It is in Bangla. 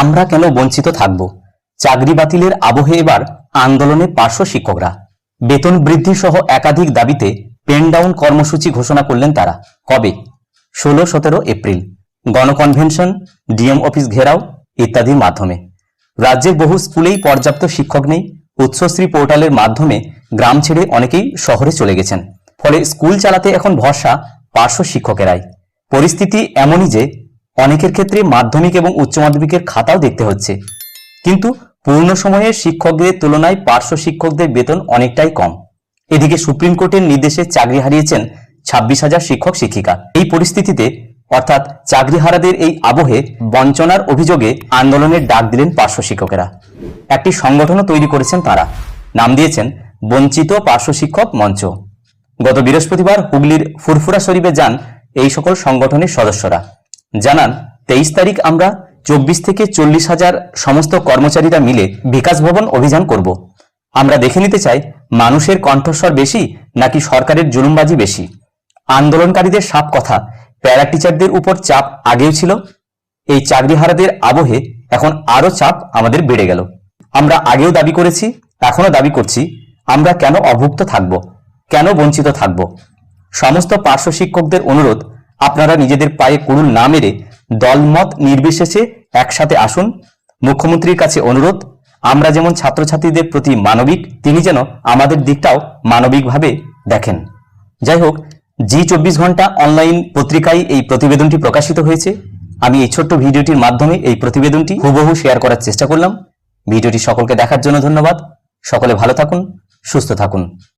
আমরা কেন বঞ্চিত থাকব? চাকরি বাতিলের আবহে এবার আন্দোলনে পার্শ্ব শিক্ষকরা। বেতন বৃদ্ধি সহ একাধিক দাবিতে পেন ডাউন কর্মসূচি ঘোষণা করলেন তারা। কবে? ষোলো, সতেরো এপ্রিল। গণকনভেনশন, ডিএম অফিস ঘেরাও ইত্যাদির মাধ্যমে। রাজ্যের বহু স্কুলেই পর্যাপ্ত শিক্ষক নেই। উচ্চশ্রী পোর্টালের মাধ্যমে গ্রাম ছেড়ে অনেকেই শহরে চলে গেছেন। ফলে স্কুল চালাতে এখন ভরসা পার্শ্ব শিক্ষকেরাই। পরিস্থিতি এমনই যে অনেকের ক্ষেত্রে মাধ্যমিক এবং উচ্চ মাধ্যমিকের খাতাও দেখতে হচ্ছে। কিন্তু পূর্ণ সময়ের শিক্ষকদের তুলনায় পার্শ্ব শিক্ষকদের বেতন অনেকটাই কম। এদিকে সুপ্রিম কোর্টের নির্দেশে চাকরি হারিয়েছেন ছাব্বিশ হাজার শিক্ষক শিক্ষিকা। এই পরিস্থিতিতে অর্থাৎ চাকরিহারাদের এই আবহে বঞ্চনার অভিযোগে আন্দোলনের ডাক দিলেন পার্শ্ব শিক্ষকেরা। একটি সংগঠনও তৈরি করেছেন তারা। নাম দিয়েছেন বঞ্চিত পার্শ্ব শিক্ষক মঞ্চ। গত বৃহস্পতিবার হুগলির ফুরফুরা শরীফে যান এই সকল সংগঠনের সদস্যরা। জানান, তেইশ তারিখ আমরা চব্বিশ থেকে চল্লিশ হাজার সমস্ত কর্মচারীরা মিলে বিকাশ ভবন অভিযান করব। আমরা দেখে নিতে চাই, মানুষের কণ্ঠস্বর বেশি নাকি সরকারের জুলুমবাজি বেশি? আন্দোলনকারীদের সাপ কথা, প্যারা টিচারদের উপর চাপ আগেও ছিল। এই চাকরিহারাদের আবহে এখন আরও চাপ আমাদের বেড়ে গেল। আমরা আগেও দাবি করেছি এখনও দাবি করছি, আমরা কেন অভুক্ত থাকব? কেন বঞ্চিত থাকব? সমস্ত পার্শ্ব শিক্ষকদের অনুরোধ আপনারা নিজেদের পায়ে কুড়ুল না মেরে দলমত নির্বিশেষে একসাথে আসুন। মুখ্যমন্ত্রীর কাছে অনুরোধ, আমরা যেমন ছাত্রছাত্রীদের প্রতি মানবিক, তিনি যেন আমাদের দিকটাও মানবিকভাবে দেখেন। যাই হোক, জি চব্বিশ ঘণ্টা অনলাইন পত্রিকায় এই প্রতিবেদনটি প্রকাশিত হয়েছে। আমি এই ছোট্ট ভিডিওটির মাধ্যমে এই প্রতিবেদনটি হুবহু শেয়ার করার চেষ্টা করলাম। ভিডিওটি সকলকে দেখার জন্য ধন্যবাদ। সকলে ভালো থাকুন, সুস্থ থাকুন।